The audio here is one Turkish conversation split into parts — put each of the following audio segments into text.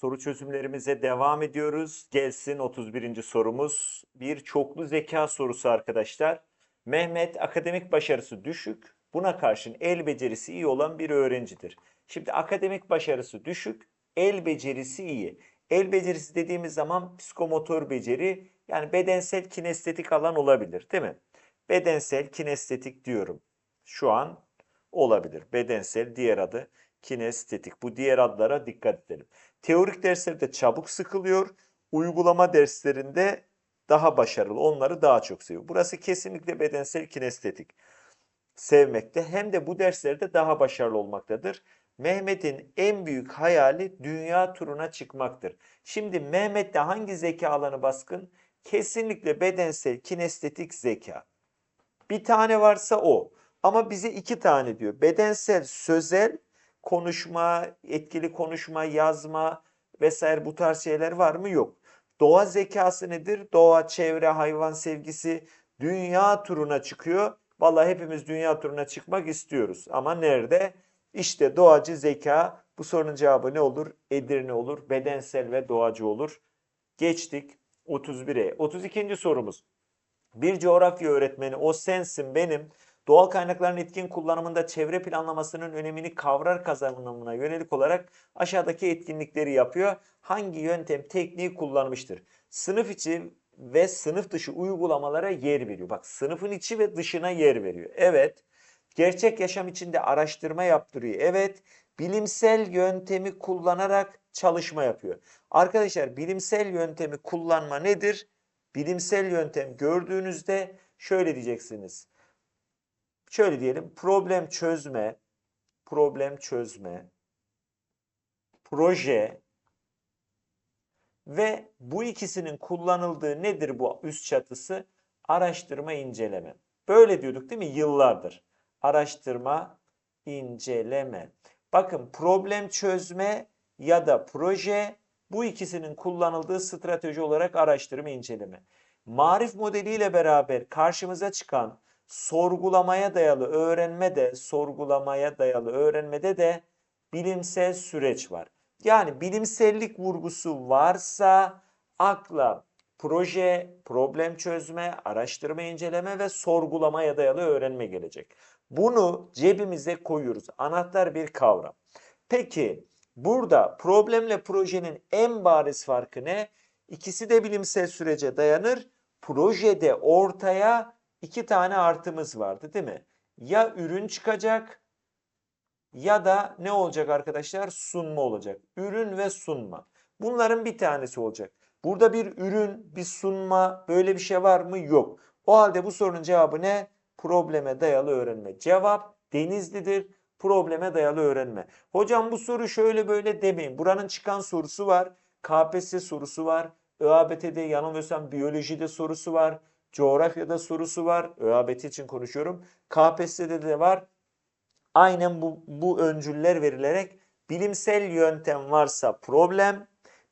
Soru çözümlerimize devam ediyoruz. Gelsin 31. sorumuz. Bir çoklu zeka sorusu arkadaşlar. Mehmet akademik başarısı düşük. Buna karşın el becerisi iyi olan bir öğrencidir. Şimdi akademik başarısı düşük, el becerisi iyi. El becerisi dediğimiz zaman psikomotor beceri yani bedensel kinestetik alan olabilir değil mi? Bedensel kinestetik diyorum. Şu an olabilir. Bedensel diğer adı kinestetik. Bu diğer adlara dikkat edelim. Teorik derslerde çabuk sıkılıyor. Uygulama derslerinde daha başarılı. Onları daha çok seviyor. Burası kesinlikle bedensel kinestetik. Sevmekte hem de bu derslerde daha başarılı olmaktadır. Mehmet'in en büyük hayali dünya turuna çıkmaktır. Şimdi Mehmet'te hangi zeka alanı baskın? Kesinlikle bedensel kinestetik zeka. Bir tane varsa o. Ama bize iki tane diyor. Bedensel, sözel, konuşma, etkili konuşma, yazma vesaire bu tarz şeyler var mı? Yok. Doğa zekası nedir? Doğa, çevre, hayvan sevgisi dünya turuna çıkıyor. Vallahi hepimiz dünya turuna çıkmak istiyoruz. Ama nerede? İşte doğacı zeka. Bu sorunun cevabı ne olur? Edirne olur. Bedensel ve doğacı olur. Geçtik 31'e. 32. sorumuz. Bir coğrafya öğretmeni o sensin benim doğal kaynakların etkin kullanımında çevre planlamasının önemini kavrar kazanımına yönelik olarak aşağıdaki etkinlikleri yapıyor. Hangi yöntem tekniği kullanmıştır? Sınıf içi ve sınıf dışı uygulamalara yer veriyor. Bak sınıfın içi ve dışına yer veriyor. Evet. Gerçek yaşam içinde araştırma yaptırıyor. Evet. Bilimsel yöntemi kullanarak çalışma yapıyor. Arkadaşlar bilimsel yöntemi kullanma nedir? Bilimsel yöntem gördüğünüzde şöyle diyeceksiniz. Şöyle diyelim problem çözme, problem çözme, proje ve bu ikisinin kullanıldığı nedir bu üst çatısı? Araştırma, inceleme. Böyle diyorduk değil mi? Yıllardır. Araştırma, inceleme. Bakın problem çözme ya da proje bu ikisinin kullanıldığı strateji olarak araştırma, inceleme. Marif modeliyle beraber karşımıza çıkan sorgulamaya dayalı öğrenme de sorgulamaya dayalı öğrenmede de bilimsel süreç var. Yani bilimsellik vurgusu varsa akla proje, problem çözme, araştırma inceleme ve sorgulamaya dayalı öğrenme gelecek. Bunu cebimize koyuyoruz. Anahtar bir kavram. Peki burada problemle projenin en bariz farkı ne? İkisi de bilimsel sürece dayanır. Projede ortaya iki tane artımız vardı değil mi? Ya ürün çıkacak ya da ne olacak arkadaşlar? Sunma olacak. Ürün ve sunma. Bunların bir tanesi olacak. Burada bir ürün, bir sunma böyle bir şey var mı? Yok. O halde bu sorunun cevabı ne? Probleme dayalı öğrenme. Cevap Denizli'dir. Probleme dayalı öğrenme. Hocam bu soru şöyle böyle demeyin. Buranın çıkan sorusu var. KPSS sorusu var. ÖABT'de yanılmıyorsam biyolojide sorusu var. Coğrafyada sorusu var. ÖABT için konuşuyorum. KPSS'de de var. Aynen bu, bu öncüller verilerek bilimsel yöntem varsa problem,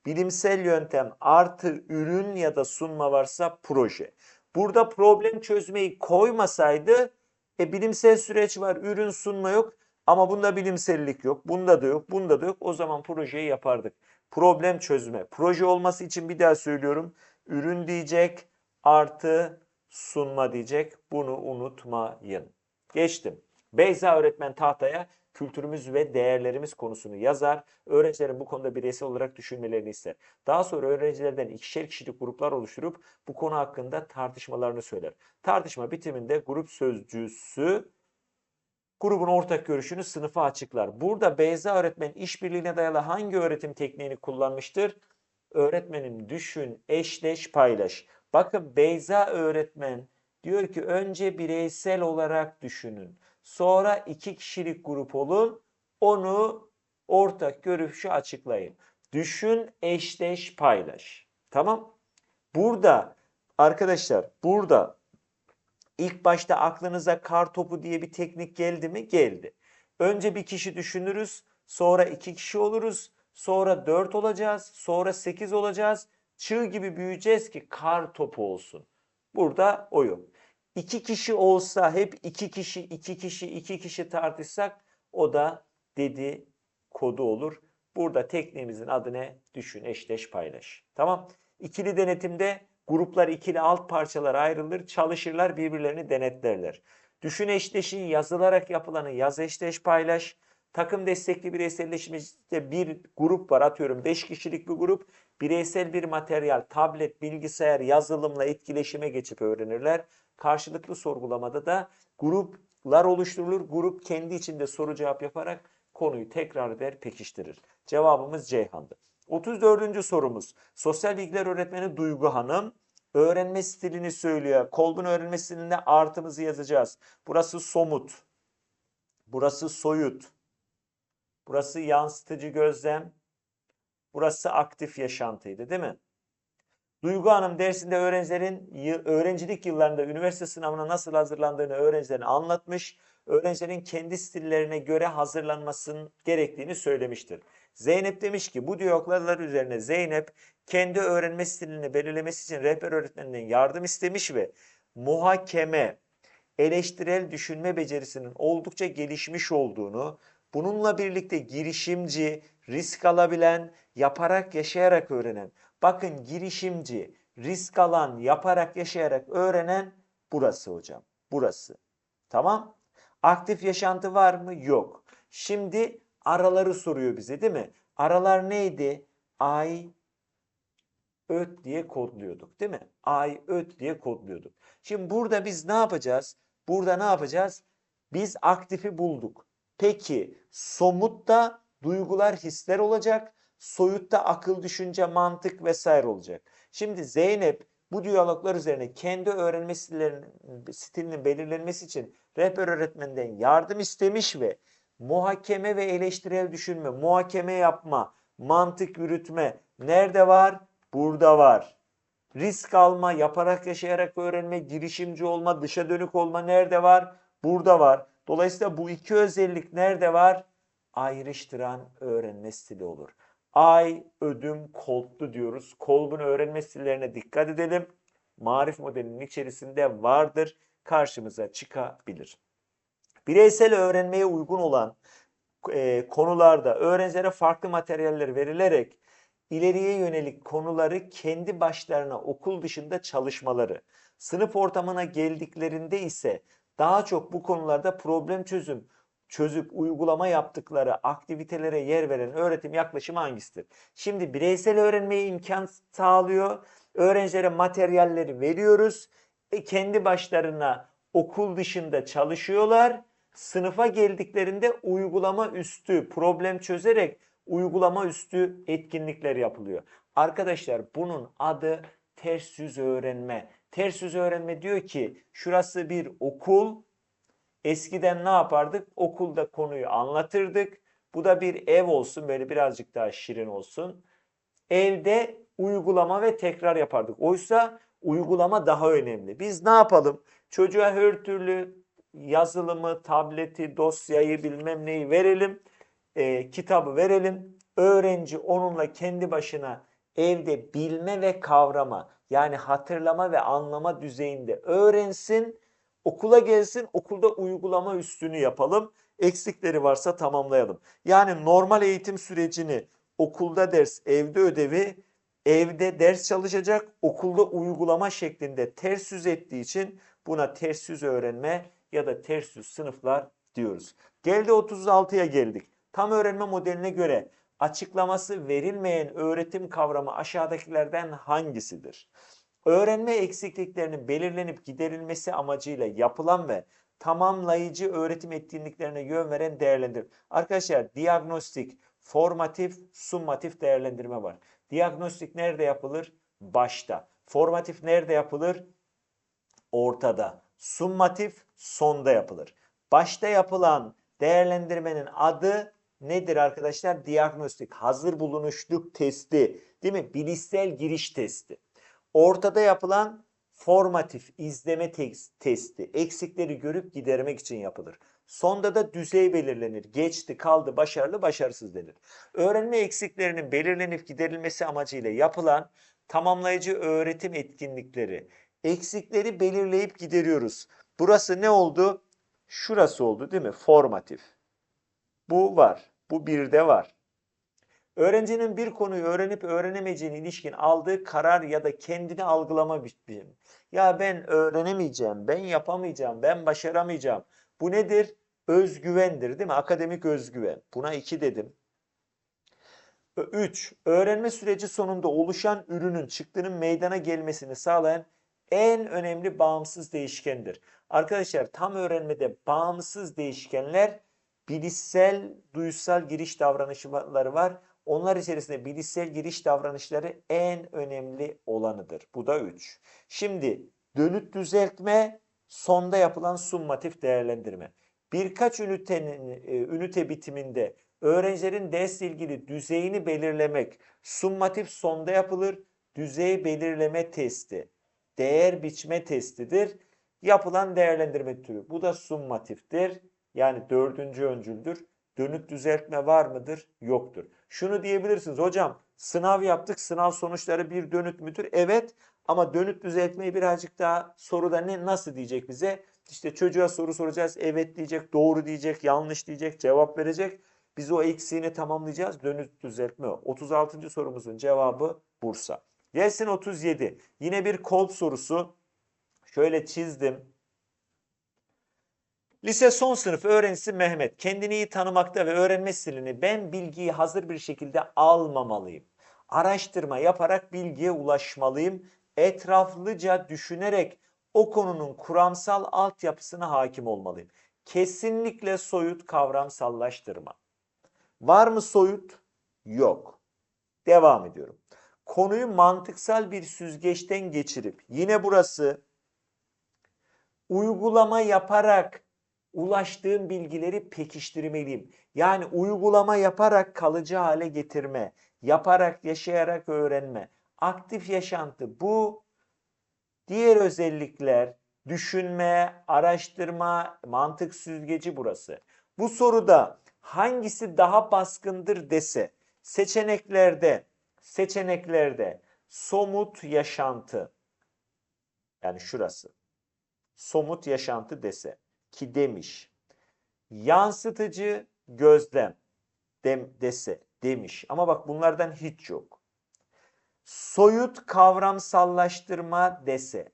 bilimsel yöntem artı ürün ya da sunma varsa proje. Burada problem çözmeyi koymasaydı e, bilimsel süreç var, ürün sunma yok ama bunda bilimsellik yok, bunda da yok, bunda da yok. O zaman projeyi yapardık. Problem çözme. Proje olması için bir daha söylüyorum. Ürün diyecek, artı sunma diyecek. Bunu unutmayın. Geçtim. Beyza öğretmen tahtaya kültürümüz ve değerlerimiz konusunu yazar. Öğrencilerin bu konuda bireysel olarak düşünmelerini ister. Daha sonra öğrencilerden ikişer kişilik gruplar oluşturup bu konu hakkında tartışmalarını söyler. Tartışma bitiminde grup sözcüsü grubun ortak görüşünü sınıfa açıklar. Burada Beyza öğretmen işbirliğine dayalı hangi öğretim tekniğini kullanmıştır? Öğretmenim düşün, eşleş, paylaş. Bakın Beyza öğretmen diyor ki önce bireysel olarak düşünün. Sonra iki kişilik grup olun. Onu ortak görüşü açıklayın. Düşün, eşleş, paylaş. Tamam? Burada arkadaşlar burada ilk başta aklınıza kar topu diye bir teknik geldi mi? Geldi. Önce bir kişi düşünürüz. Sonra iki kişi oluruz. Sonra dört olacağız. Sonra sekiz olacağız çığ gibi büyüyeceğiz ki kar topu olsun. Burada o yok. İki kişi olsa hep iki kişi, iki kişi, iki kişi tartışsak o da dedi kodu olur. Burada tekniğimizin adı ne? Düşün, eşleş, paylaş. Tamam. İkili denetimde gruplar ikili alt parçalara ayrılır, çalışırlar, birbirlerini denetlerler. Düşün eşleşin yazılarak yapılanı yaz eşleş paylaş. Takım destekli bireyselleşmede bir grup var atıyorum 5 kişilik bir grup. Bireysel bir materyal, tablet, bilgisayar, yazılımla etkileşime geçip öğrenirler. Karşılıklı sorgulamada da gruplar oluşturulur. Grup kendi içinde soru cevap yaparak konuyu tekrar eder, pekiştirir. Cevabımız Ceyhan'dı. 34. sorumuz. Sosyal bilgiler öğretmeni Duygu Hanım öğrenme stilini söylüyor. Kolbun öğrenme stilinde artımızı yazacağız. Burası somut. Burası soyut. Burası yansıtıcı gözlem. Burası aktif yaşantıydı değil mi? Duygu Hanım dersinde öğrencilerin öğrencilik yıllarında üniversite sınavına nasıl hazırlandığını öğrencilerine anlatmış. Öğrencilerin kendi stillerine göre hazırlanmasının gerektiğini söylemiştir. Zeynep demiş ki bu diyaloglar üzerine Zeynep kendi öğrenme stilini belirlemesi için rehber öğretmeninden yardım istemiş ve muhakeme, eleştirel düşünme becerisinin oldukça gelişmiş olduğunu, bununla birlikte girişimci, risk alabilen, yaparak yaşayarak öğrenen. Bakın girişimci, risk alan, yaparak yaşayarak öğrenen burası hocam. Burası. Tamam? Aktif yaşantı var mı? Yok. Şimdi araları soruyor bize değil mi? Aralar neydi? Ay, öt diye kodluyorduk değil mi? Ay, öt diye kodluyorduk. Şimdi burada biz ne yapacağız? Burada ne yapacağız? Biz aktifi bulduk. Peki somutta duygular, hisler olacak. Soyutta akıl, düşünce, mantık vesaire olacak. Şimdi Zeynep bu diyaloglar üzerine kendi öğrenme stilinin belirlenmesi için rehber öğretmeninden yardım istemiş ve muhakeme ve eleştirel düşünme, muhakeme yapma, mantık yürütme nerede var? Burada var. Risk alma, yaparak yaşayarak öğrenme, girişimci olma, dışa dönük olma nerede var? Burada var. Dolayısıyla bu iki özellik nerede var? Ayrıştıran öğrenme stili olur. Ay, ödüm, kolptu diyoruz. Kolbun öğrenme stillerine dikkat edelim. Marif modelinin içerisinde vardır. Karşımıza çıkabilir. Bireysel öğrenmeye uygun olan e, konularda öğrencilere farklı materyaller verilerek ileriye yönelik konuları kendi başlarına okul dışında çalışmaları, sınıf ortamına geldiklerinde ise daha çok bu konularda problem çözüm, çözüp uygulama yaptıkları aktivitelere yer veren öğretim yaklaşımı hangisidir? Şimdi bireysel öğrenmeye imkan sağlıyor. Öğrencilere materyalleri veriyoruz. E, kendi başlarına okul dışında çalışıyorlar. Sınıfa geldiklerinde uygulama üstü problem çözerek uygulama üstü etkinlikler yapılıyor. Arkadaşlar bunun adı ters yüz öğrenme. Ters yüz öğrenme diyor ki şurası bir okul. Eskiden ne yapardık? Okulda konuyu anlatırdık. Bu da bir ev olsun böyle birazcık daha şirin olsun. Evde uygulama ve tekrar yapardık. Oysa uygulama daha önemli. Biz ne yapalım? Çocuğa her türlü yazılımı, tableti, dosyayı bilmem neyi verelim. e, kitabı verelim. Öğrenci onunla kendi başına evde bilme ve kavrama yani hatırlama ve anlama düzeyinde öğrensin. Okula gelsin, okulda uygulama üstünü yapalım. Eksikleri varsa tamamlayalım. Yani normal eğitim sürecini okulda ders, evde ödevi, evde ders çalışacak, okulda uygulama şeklinde ters yüz ettiği için buna ters yüz öğrenme ya da ters yüz sınıflar diyoruz. Geldi 36'ya geldik. Tam öğrenme modeline göre açıklaması verilmeyen öğretim kavramı aşağıdakilerden hangisidir? Öğrenme eksikliklerinin belirlenip giderilmesi amacıyla yapılan ve tamamlayıcı öğretim etkinliklerine yön veren değerlendir. Arkadaşlar diagnostik, formatif, summatif değerlendirme var. Diagnostik nerede yapılır? Başta. Formatif nerede yapılır? Ortada. Summatif sonda yapılır. Başta yapılan değerlendirmenin adı nedir arkadaşlar? Diagnostik. Hazır bulunuşluk testi. Değil mi? Bilişsel giriş testi. Ortada yapılan formatif izleme tes- testi. Eksikleri görüp gidermek için yapılır. Sonda da düzey belirlenir. Geçti, kaldı, başarılı, başarısız denir. Öğrenme eksiklerinin belirlenip giderilmesi amacıyla yapılan tamamlayıcı öğretim etkinlikleri. Eksikleri belirleyip gideriyoruz. Burası ne oldu? Şurası oldu değil mi? Formatif. Bu var. Bu birde var. Öğrencinin bir konuyu öğrenip öğrenemeyeceğine ilişkin aldığı karar ya da kendini algılama biçimi. Ya ben öğrenemeyeceğim, ben yapamayacağım, ben başaramayacağım. Bu nedir? Özgüvendir değil mi? Akademik özgüven. Buna 2 dedim. 3. Öğrenme süreci sonunda oluşan ürünün çıktının meydana gelmesini sağlayan en önemli bağımsız değişkendir. Arkadaşlar tam öğrenmede bağımsız değişkenler bilişsel, duysal giriş davranışları var. Onlar içerisinde bilişsel giriş davranışları en önemli olanıdır. Bu da 3. Şimdi dönüt düzeltme, sonda yapılan summatif değerlendirme. Birkaç ünitenin e, ünite bitiminde öğrencilerin dersle ilgili düzeyini belirlemek summatif sonda yapılır. Düzey belirleme testi, değer biçme testidir. Yapılan değerlendirme türü. Bu da summatiftir. Yani dördüncü öncüldür. Dönüt düzeltme var mıdır? Yoktur. Şunu diyebilirsiniz hocam sınav yaptık sınav sonuçları bir dönüt müdür? Evet ama dönüt düzeltmeyi birazcık daha soruda ne nasıl diyecek bize? İşte çocuğa soru soracağız. Evet diyecek, doğru diyecek, yanlış diyecek, cevap verecek. Biz o eksiğini tamamlayacağız. Dönüt düzeltme o. 36. sorumuzun cevabı Bursa. Gelsin 37. Yine bir kolp sorusu. Şöyle çizdim. Lise son sınıf öğrencisi Mehmet kendini iyi tanımakta ve öğrenme stilini ben bilgiyi hazır bir şekilde almamalıyım. Araştırma yaparak bilgiye ulaşmalıyım. Etraflıca düşünerek o konunun kuramsal altyapısına hakim olmalıyım. Kesinlikle soyut kavramsallaştırma. Var mı soyut? Yok. Devam ediyorum. Konuyu mantıksal bir süzgeçten geçirip yine burası uygulama yaparak ulaştığım bilgileri pekiştirmeliyim. Yani uygulama yaparak kalıcı hale getirme, yaparak yaşayarak öğrenme, aktif yaşantı bu diğer özellikler düşünme, araştırma, mantık süzgeci burası. Bu soruda hangisi daha baskındır dese seçeneklerde seçeneklerde somut yaşantı yani şurası somut yaşantı dese ki demiş. Yansıtıcı gözlem dem, dese demiş. Ama bak bunlardan hiç yok. Soyut kavramsallaştırma dese.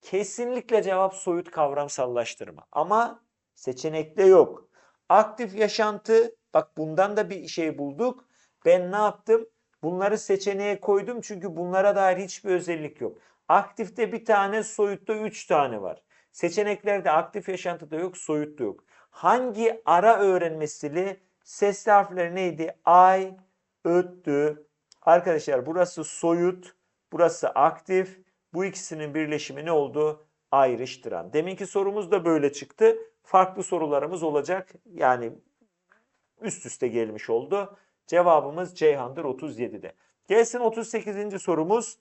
Kesinlikle cevap soyut kavramsallaştırma. Ama seçenekte yok. Aktif yaşantı bak bundan da bir şey bulduk. Ben ne yaptım? Bunları seçeneğe koydum çünkü bunlara dair hiçbir özellik yok. Aktifte bir tane, soyutta üç tane var. Seçeneklerde aktif yaşantıda yok, soyutta yok. Hangi ara öğrenme stili? Sesli harfler neydi? Ay, öttü. Arkadaşlar burası soyut, burası aktif. Bu ikisinin birleşimi ne oldu? Ayrıştıran. Deminki sorumuz da böyle çıktı. Farklı sorularımız olacak. Yani üst üste gelmiş oldu. Cevabımız Ceyhan'dır 37'de. Gelsin 38. sorumuz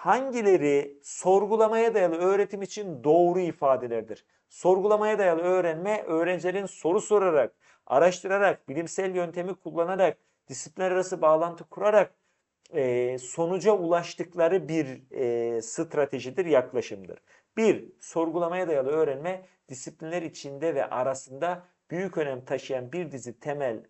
hangileri sorgulamaya dayalı öğretim için doğru ifadelerdir? Sorgulamaya dayalı öğrenme öğrencilerin soru sorarak, araştırarak, bilimsel yöntemi kullanarak, disiplinler arası bağlantı kurarak e, sonuca ulaştıkları bir e, stratejidir, yaklaşımdır. Bir, sorgulamaya dayalı öğrenme disiplinler içinde ve arasında büyük önem taşıyan bir dizi temel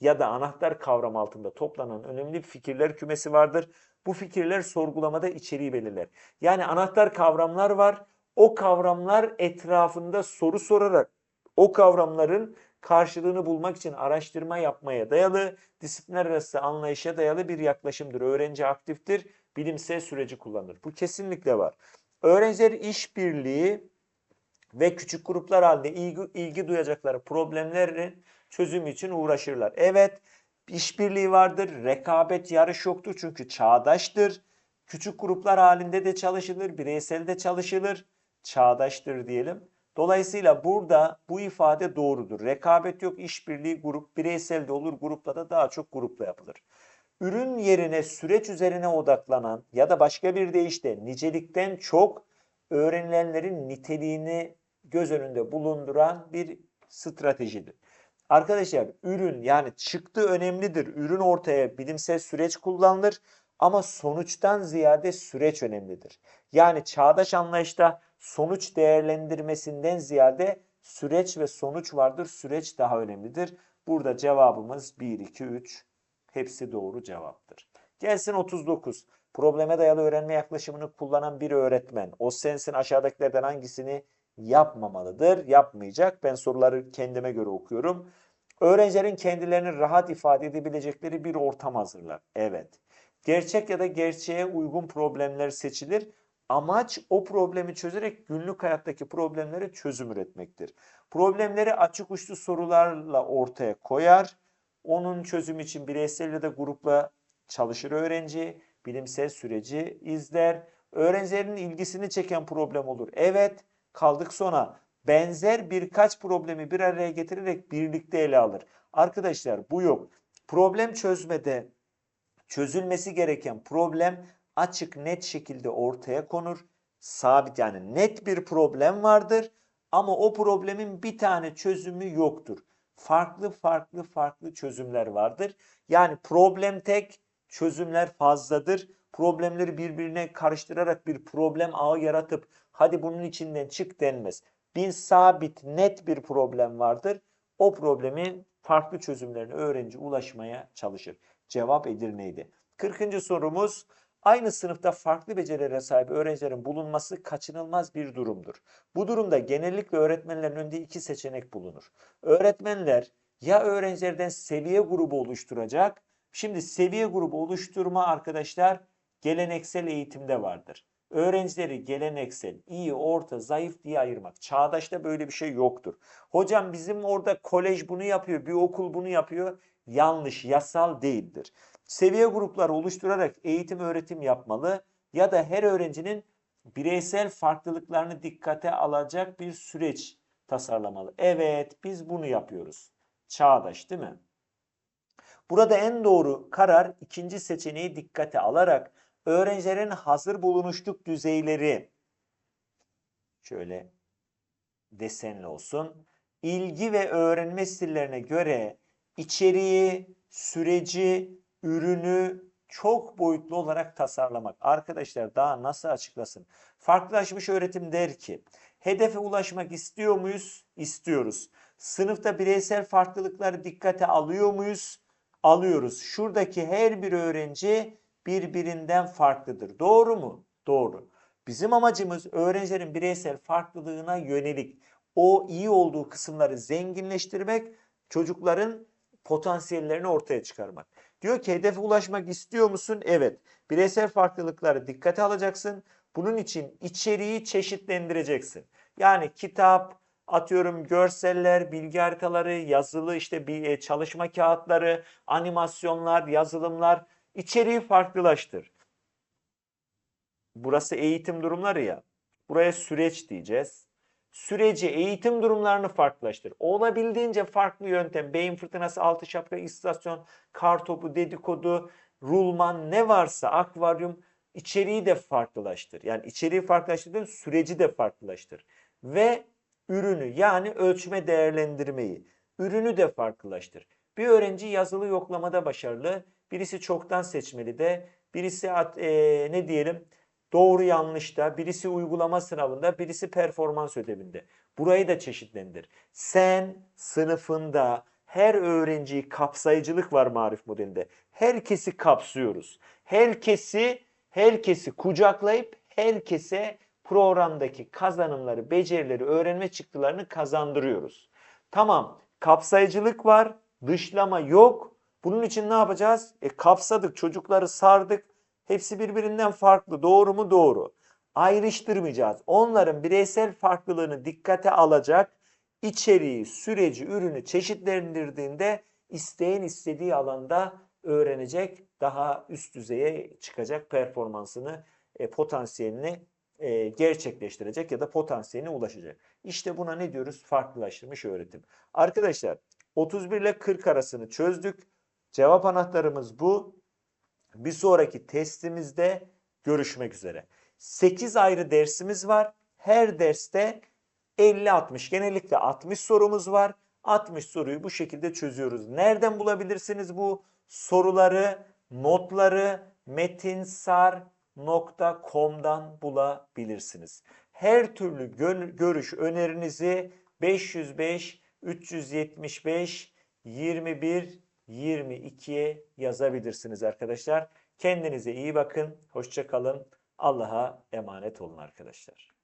ya da anahtar kavram altında toplanan önemli fikirler kümesi vardır. Bu fikirler sorgulamada içeriği belirler. Yani anahtar kavramlar var. O kavramlar etrafında soru sorarak o kavramların karşılığını bulmak için araştırma yapmaya dayalı, disiplinler arası anlayışa dayalı bir yaklaşımdır. Öğrenci aktiftir, bilimsel süreci kullanır. Bu kesinlikle var. Öğrenciler işbirliği ve küçük gruplar halinde ilgi, ilgi duyacakları problemlerin çözümü için uğraşırlar. Evet, işbirliği vardır, rekabet, yarış yoktur çünkü çağdaştır. Küçük gruplar halinde de çalışılır, bireysel de çalışılır, çağdaştır diyelim. Dolayısıyla burada bu ifade doğrudur. Rekabet yok, işbirliği grup, bireysel de olur, grupla da daha çok grupla yapılır. Ürün yerine süreç üzerine odaklanan ya da başka bir deyişle nicelikten çok öğrenilenlerin niteliğini göz önünde bulunduran bir stratejidir. Arkadaşlar ürün yani çıktı önemlidir. Ürün ortaya bilimsel süreç kullanılır ama sonuçtan ziyade süreç önemlidir. Yani çağdaş anlayışta sonuç değerlendirmesinden ziyade süreç ve sonuç vardır. Süreç daha önemlidir. Burada cevabımız 1, 2, 3, Hepsi doğru cevaptır. Gelsin 39. Probleme dayalı öğrenme yaklaşımını kullanan bir öğretmen o sensin aşağıdakilerden hangisini yapmamalıdır? Yapmayacak. Ben soruları kendime göre okuyorum. Öğrencilerin kendilerini rahat ifade edebilecekleri bir ortam hazırlar. Evet. Gerçek ya da gerçeğe uygun problemler seçilir. Amaç o problemi çözerek günlük hayattaki problemlere çözüm üretmektir. Problemleri açık uçlu sorularla ortaya koyar. Onun çözümü için bireysel ya da grupla çalışır öğrenci. Bilimsel süreci izler. Öğrencilerin ilgisini çeken problem olur. Evet, kaldık sona. Benzer birkaç problemi bir araya getirerek birlikte ele alır. Arkadaşlar bu yok. Problem çözmede çözülmesi gereken problem açık net şekilde ortaya konur. Sabit yani net bir problem vardır ama o problemin bir tane çözümü yoktur. Farklı farklı farklı çözümler vardır. Yani problem tek, çözümler fazladır. Problemleri birbirine karıştırarak bir problem ağı yaratıp hadi bunun içinden çık denmez. Bir sabit net bir problem vardır. O problemin farklı çözümlerine öğrenci ulaşmaya çalışır. Cevap Edirne'ydi. 40. sorumuz aynı sınıfta farklı becerilere sahip öğrencilerin bulunması kaçınılmaz bir durumdur. Bu durumda genellikle öğretmenlerin önünde iki seçenek bulunur. Öğretmenler ya öğrencilerden seviye grubu oluşturacak. Şimdi seviye grubu oluşturma arkadaşlar geleneksel eğitimde vardır. Öğrencileri geleneksel, iyi, orta, zayıf diye ayırmak. Çağdaşta böyle bir şey yoktur. Hocam bizim orada kolej bunu yapıyor, bir okul bunu yapıyor. Yanlış, yasal değildir. Seviye grupları oluşturarak eğitim öğretim yapmalı ya da her öğrencinin bireysel farklılıklarını dikkate alacak bir süreç tasarlamalı. Evet, biz bunu yapıyoruz. Çağdaş değil mi? Burada en doğru karar ikinci seçeneği dikkate alarak öğrencilerin hazır bulunuşluk düzeyleri şöyle desenli olsun. İlgi ve öğrenme stillerine göre içeriği, süreci, ürünü çok boyutlu olarak tasarlamak. Arkadaşlar daha nasıl açıklasın? Farklılaşmış öğretim der ki, hedefe ulaşmak istiyor muyuz? İstiyoruz. Sınıfta bireysel farklılıkları dikkate alıyor muyuz? Alıyoruz. Şuradaki her bir öğrenci birbirinden farklıdır. Doğru mu? Doğru. Bizim amacımız öğrencilerin bireysel farklılığına yönelik o iyi olduğu kısımları zenginleştirmek, çocukların potansiyellerini ortaya çıkarmak. Diyor ki hedefe ulaşmak istiyor musun? Evet. Bireysel farklılıkları dikkate alacaksın. Bunun için içeriği çeşitlendireceksin. Yani kitap, atıyorum görseller, bilgi haritaları, yazılı işte bir e, çalışma kağıtları, animasyonlar, yazılımlar içeriği farklılaştır. Burası eğitim durumları ya. Buraya süreç diyeceğiz. Süreci, eğitim durumlarını farklılaştır. Olabildiğince farklı yöntem, beyin fırtınası, altı şapka, istasyon, kar topu, dedikodu, rulman ne varsa akvaryum içeriği de farklılaştır. Yani içeriği farklılaştırdığın süreci de farklılaştır. Ve ürünü yani ölçme değerlendirmeyi, ürünü de farklılaştır. Bir öğrenci yazılı yoklamada başarılı, birisi çoktan seçmeli de, birisi e, ne diyelim doğru yanlışta, birisi uygulama sınavında, birisi performans ödevinde. Burayı da çeşitlendir. Sen sınıfında her öğrenciyi kapsayıcılık var marif modelinde. Herkesi kapsıyoruz. Herkesi herkesi kucaklayıp herkese programdaki kazanımları, becerileri, öğrenme çıktılarını kazandırıyoruz. Tamam, kapsayıcılık var, dışlama yok. Bunun için ne yapacağız? E kapsadık, çocukları sardık. Hepsi birbirinden farklı. Doğru mu? Doğru. Ayrıştırmayacağız. Onların bireysel farklılığını dikkate alacak içeriği, süreci, ürünü çeşitlendirdiğinde isteyen istediği alanda öğrenecek, daha üst düzeye çıkacak performansını, e, potansiyelini e, gerçekleştirecek ya da potansiyeline ulaşacak. İşte buna ne diyoruz? Farklılaştırmış öğretim. Arkadaşlar 31 ile 40 arasını çözdük. Cevap anahtarımız bu. Bir sonraki testimizde görüşmek üzere. 8 ayrı dersimiz var. Her derste 50-60 genellikle 60 sorumuz var. 60 soruyu bu şekilde çözüyoruz. Nereden bulabilirsiniz bu soruları, notları metinsar.com'dan bulabilirsiniz. Her türlü görüş önerinizi 505 375 21 22'ye yazabilirsiniz arkadaşlar. Kendinize iyi bakın. Hoşça kalın. Allah'a emanet olun arkadaşlar.